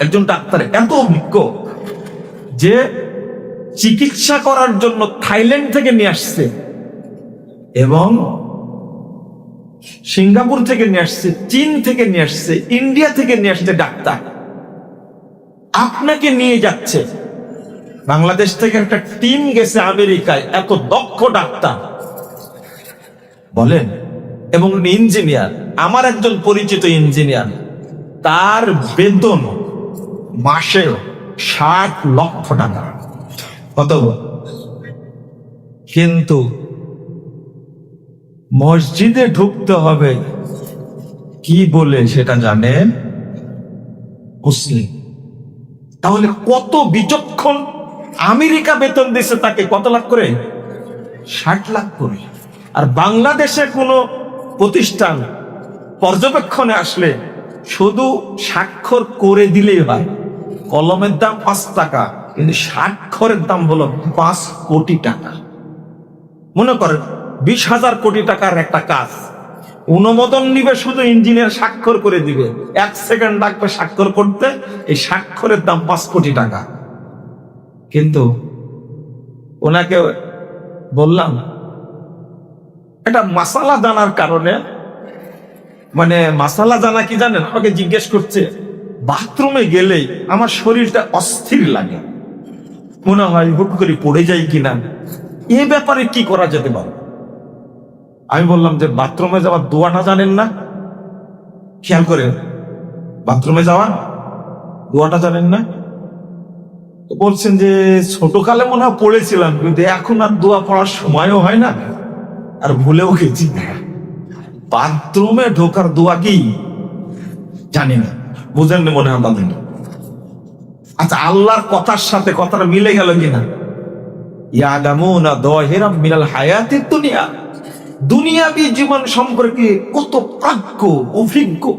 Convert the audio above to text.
একজন ডাক্তার, এত অভিজ্ঞ, যে চিকিৎসা করার জন্য থাইল্যান্ড থেকে নিয়ে আসছে এবং সিঙ্গাপুর থেকে নিয়ে আসছে, চীন থেকে নিয়ে আসছে, ইন্ডিয়া থেকে নিয়ে আসছে ডাক্তার। আপনাকে নিয়ে যাচ্ছে। বাংলাদেশ থেকে একটা টিম গেছে আমেরিকায়, এত দক্ষ ডাক্তার। বলেন, এবং ইঞ্জিনিয়ার, আমার একজন পরিচিত ইঞ্জিনিয়ার, তার বেতন মাসে ষাট লক্ষ টাকা। কত কিন্তু মসজিদে ঢুকতে হবে, কি বলে সেটা জানেন? মুসলিম। তাহলে কত বিচক্ষণ আমেরিকা বেতন দিছে তাকে কত লাখ করে? ষাট লাখ করে। আর বাংলাদেশে কোনো প্রতিষ্ঠান পর্যবেক্ষণে আসলে শুধু স্বাক্ষর করে দিলেই হয়। কলমের দাম পাঁচ টাকা, কিন্তু স্বাক্ষরের দাম হলো পাঁচ কোটি টাকা। মনে করেন, বিশ হাজার কোটি টাকার একটা কাজ। অনুমোদন নিবে শুধু ইঞ্জিনিয়ার স্বাক্ষর করে দিবে। এক সেকেন্ড লাগবে স্বাক্ষর করতে, এই স্বাক্ষরের দাম পাঁচ কোটি টাকা। কিন্তু ওনাকে বললাম এটা মাসালা জানার কারণে মানে মাসালা জানা কি জানেন? আমাকে জিজ্ঞেস করছে বাথরুমে গেলেই আমার শরীরটা অস্থির লাগে। মনে হয় হুট করে পড়ে যাই কিনা। এ ব্যাপারে কি করা যেতে পারে? আমি বললাম যে, বাথরুমে যাওয়ার দোয়াটা জানেন না? খেয়াল করে বাথরুমে যাওয়া দোয়াটা জানেন না? বলছেন যে, ছোটকালে মনে হয় পড়েছিলাম, কিন্তু এখন আর দোয়া পড়ার সময়ও হয় না। আর ভুলেও গেছি। বাথরুমে ঢোকার দোয়া কি? জানি না। বুঝেন না মনে হয় আমাদের। আচ্ছা আল্লাহর কথার সাথে কথাটা মিলে গেল কিনা? ইয়ালামুনা দুনিয়া। দুনিয়াবি জীবন সম্পর্কে কত প্রাজ্ঞ, অভিজ্ঞ।